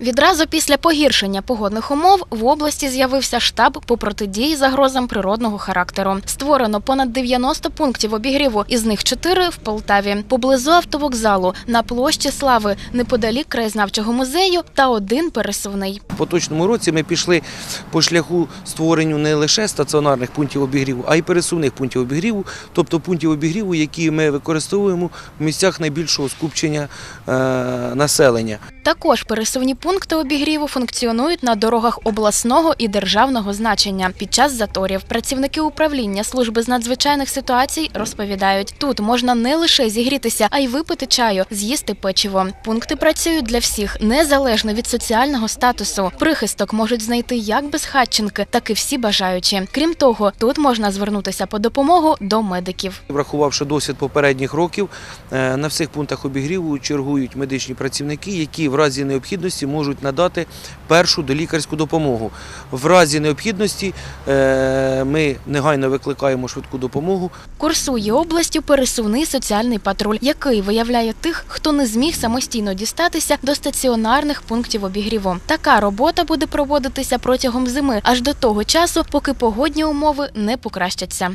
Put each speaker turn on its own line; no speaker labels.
Відразу після погіршення погодних умов в області з'явився штаб по протидії загрозам природного характеру. Створено понад 90 пунктів обігріву, із них 4 в Полтаві, поблизу автовокзалу, на площі Слави, неподалік краєзнавчого музею та один пересувний.
В поточному році ми пішли по шляху створенню не лише стаціонарних пунктів обігріву, а й пересувних пунктів обігріву, тобто пунктів обігріву, які ми використовуємо в місцях найбільшого скупчення е, населення.
Також пересувні пункти обігріву функціонують на дорогах обласного і державного значення під час заторів. Працівники управління служби з надзвичайних ситуацій розповідають, тут можна не лише зігрітися, а й випити чаю, з'їсти печиво. Пункти працюють для всіх незалежно від соціального статусу. Прихисток можуть знайти як безхатченки, так і всі бажаючі. Крім того, тут можна звернутися по допомогу до медиків.
Врахувавши досвід попередніх років, е, на всіх пунктах обігріву чергують медичні працівники, які в разі необхідності можуть надати першу долікарську допомогу. В разі необхідності е, ми негайно викликаємо швидку допомогу.
Курсує областю пересувний соціальний патруль, який виявляє тих, хто не зміг самостійно дістатися до стаціонарних пунктів обігріву. Така робота буде проводитися протягом зими, аж до того часу, поки погодні умови не покращаться.